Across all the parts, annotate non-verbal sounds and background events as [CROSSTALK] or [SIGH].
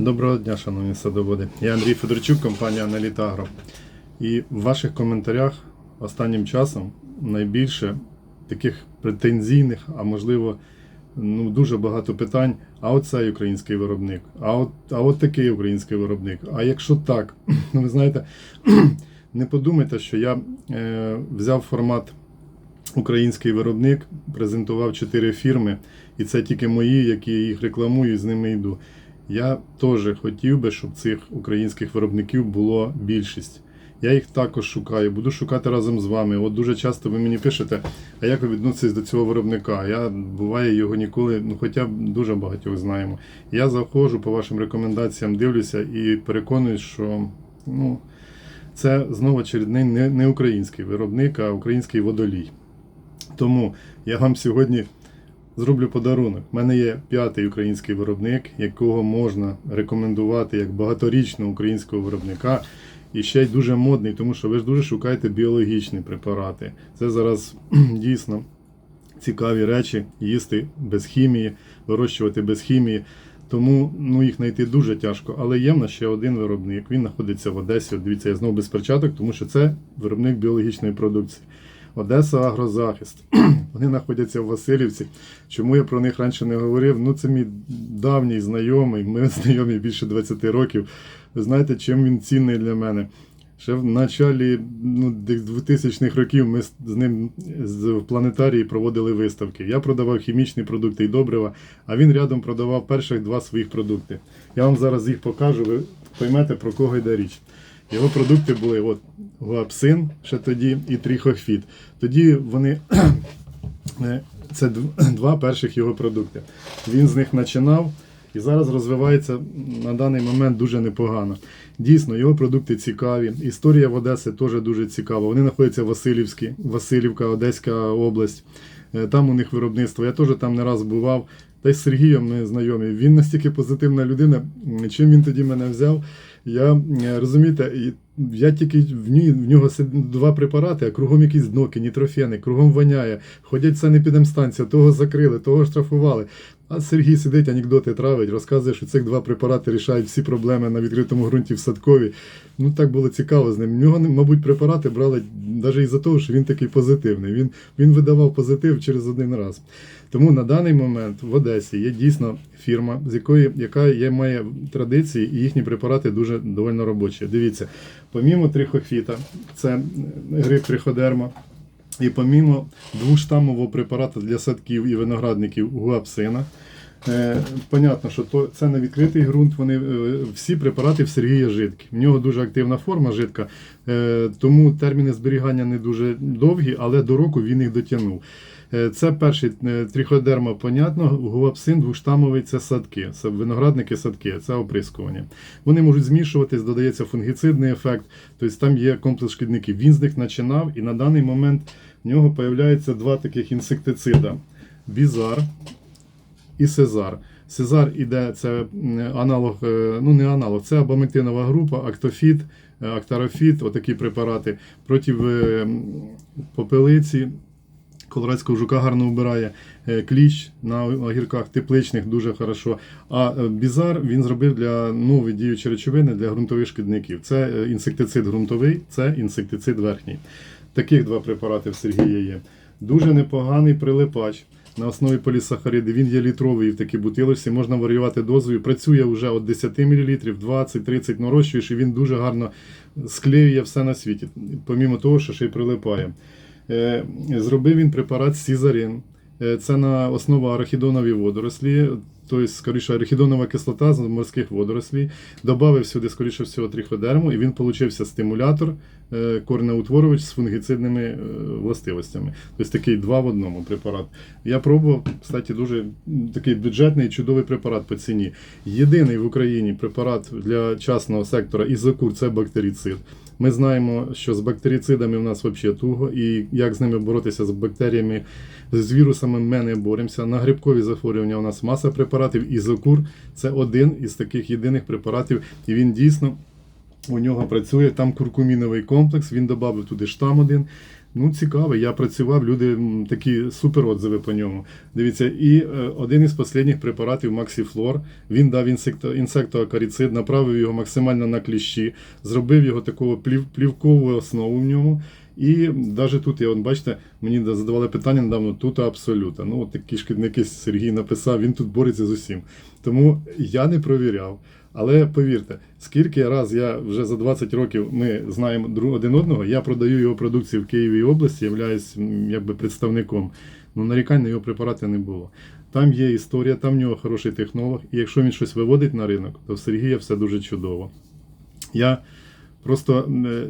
Доброго дня, шановні садоводи. Я Андрій Федорчук, компанія Аналітагро. І в ваших коментарях останнім часом найбільше таких претензійних, а можливо, ну, дуже багато питань. А от цей український виробник, а от, а от такий український виробник. А якщо так, [CLEARS THROAT] ну ви знаєте, [CLEARS THROAT] не подумайте, що я е, взяв формат український виробник, презентував чотири фірми, і це тільки мої, які їх рекламую, і з ними йду. Я теж хотів би, щоб цих українських виробників було більшість. Я їх також шукаю, буду шукати разом з вами. От дуже часто ви мені пишете, а як ви відноситесь до цього виробника? Я буває його ніколи, ну хоча дуже багатьох знаємо. Я заходжу по вашим рекомендаціям, дивлюся і переконуюсь, що ну, це знову очередний не український виробник, а український водолій. Тому я вам сьогодні зроблю подарунок. У мене є п'ятий український виробник, якого можна рекомендувати як багаторічного українського виробника. І ще й дуже модний, тому що ви ж дуже шукаєте біологічні препарати. Це зараз дійсно цікаві речі їсти без хімії, вирощувати без хімії. Тому ну, їх знайти дуже тяжко. Але є в нас ще один виробник. Він знаходиться в Одесі. От дивіться, я знову без перчаток, тому що це виробник біологічної продукції. Одеса Агрозахист. [CLEARS THROAT] Вони знаходяться в Васильівці. Чому я про них раніше не говорив? Ну, це мій давній знайомий. Ми знайомі більше 20 років. Ви знаєте, чим він цінний для мене? Ще в началі ну, десь 2000-х років ми з ним з- планетарії проводили виставки. Я продавав хімічні продукти і добрива, а він рядом продавав перших два своїх продукти. Я вам зараз їх покажу, ви поймете, про кого йде річ. Його продукти були от гуапсин ще тоді і тріхофіт. Тоді вони [CLEARS THROAT] е, це [CLEARS THROAT] два перших його продукти. Він з них починав і зараз розвивається на даний момент дуже непогано. Дійсно, його продукти цікаві. Історія в Одесі теж дуже цікава. Вони знаходяться в Васильівській, Васильівка, Одеська область. Е, Там у них виробництво. Я теж там не раз бував. Та й з Сергієм ми знайомі. Він настільки позитивна людина. Чим він тоді мене взяв? Я розумієте, і я тільки в, ній, в нього два препарати, а кругом якісь дноки, нітрофени, кругом воняє. Ходять санепідемстанція, того закрили, того штрафували. А Сергій сидить, анекдоти травить, розказує, що цих два препарати рішають всі проблеми на відкритому ґрунті в садкові. Ну так було цікаво з ним. В нього, мабуть, препарати брали навіть із-за того, що він такий позитивний. Він, він видавав позитив через один раз. Тому на даний момент в Одесі є дійсно фірма, з якої яка є, має традиції, і їхні препарати дуже довольно робочі. Дивіться, помімо трихофіта, це гриб триходерма. І помімо двоштамового препарату для садків і виноградників гуапсина. Е, понятно, що то, це не відкритий ґрунт, вони е, всі препарати в Сергія жидкі. В нього дуже активна форма жидка, е, тому терміни зберігання не дуже довгі, але до року він їх дотягнув. Це перший тріходерма, понятно, гуапсин двоштамовий це садки, це виноградники садки, це оприскування. Вони можуть змішуватись, додається фунгіцидний ефект, тобто там є комплекс шкідників. Він з них починав, і на даний момент в нього появляються два таких інсектицида: бізар і Сезар. Сезар іде, це аналог, е, ну не аналог, це абамектинова група, актофіт, е, актарофіт, отакі препарати проти е, попелиці. Колорадського жука гарно вбирає кліщ на огірках тепличних дуже хорошо. А бізар він зробив для нової діючої речовини для ґрунтових шкідників. Це інсектицид ґрунтовий, це інсектицид верхній. Таких два препарати в Сергія є. Дуже непоганий прилипач на основі полісахариди. Він є літровий в такій бутилочці, можна варіювати дозою. Працює вже від 10 мл, 20-30 нарощуєш, і він дуже гарно склеює все на світі, помімо того, що ще й прилипає. Е, Зробив він препарат Сізарин. Е, Це на основа арахідонові водорослі, тобто, скоріше, арахідонова кислота з морських водорослій. Добавив сюди, скоріше всього, тріходерму, і він получився стимулятор, е, коренеутворювач з фунгіцидними е, властивостями. Тобто такий два в одному препарат. Я пробував, кстати, дуже такий бюджетний, чудовий препарат по ціні. Єдиний в Україні препарат для частного сектора ізокур це бактерицид. Ми знаємо, що з бактерицидами в нас взагалі туго, і як з ними боротися з бактеріями, з вірусами ми не боремося. На грибкові захворювання у нас маса препаратів. Ізокур це один із таких єдиних препаратів, і він дійсно у нього працює. Там куркуміновий комплекс, він додав туди штам один. Ну, цікавий. Я працював, люди такі супер отзиви по ньому. Дивіться, і е, один із останніх препаратів Максіфлор. Він дав інсекто, інсектоакарицид, направив його максимально на кліщі, зробив його такого плів, плівкову основу в ньому. І навіть тут, я, от, бачите, мені задавали питання недавно, тут абсолютно. Ну, от такі шкідники Сергій написав, він тут бореться з усім. Тому я не провіряв. Але повірте, скільки раз я вже за 20 років ми знаємо один одного, я продаю його продукцію в Києві області, являюсь якби представником. Ну, нарікань на його препарати не було. Там є історія, там в нього хороший технолог, і якщо він щось виводить на ринок, то в Сергія все дуже чудово. Я просто е,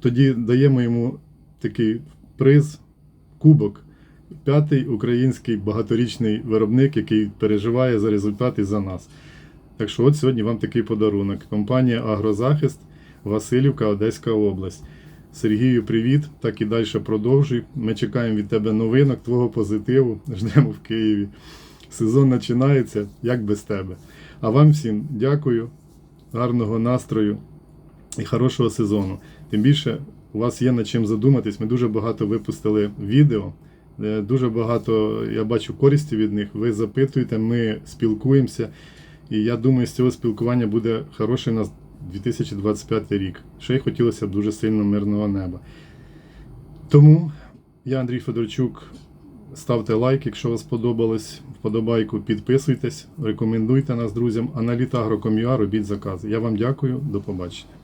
тоді даємо йому такий приз, кубок. П'ятий український багаторічний виробник, який переживає за результати за нас. Так що от сьогодні вам такий подарунок. Компанія Агрозахист, Васильівка, Одеська область. Сергію, привіт. Так і далі продовжуй. Ми чекаємо від тебе новинок, твого позитиву. Ждемо в Києві. Сезон починається, як без тебе. А вам всім дякую, гарного настрою і хорошого сезону. Тим більше у вас є над чим задуматись. Ми дуже багато випустили відео. е, Дуже багато я бачу користі від них. Ви запитуєте, ми спілкуємося. І я думаю, з цього спілкування буде хороший у нас 2025 рік. Ще й хотілося б дуже сильно мирного неба. Тому я Андрій Федорчук. Ставте лайк, якщо вам сподобалось. Вподобайку, підписуйтесь, рекомендуйте нас друзям. А на літагроком'юа робіть закази. Я вам дякую, до побачення.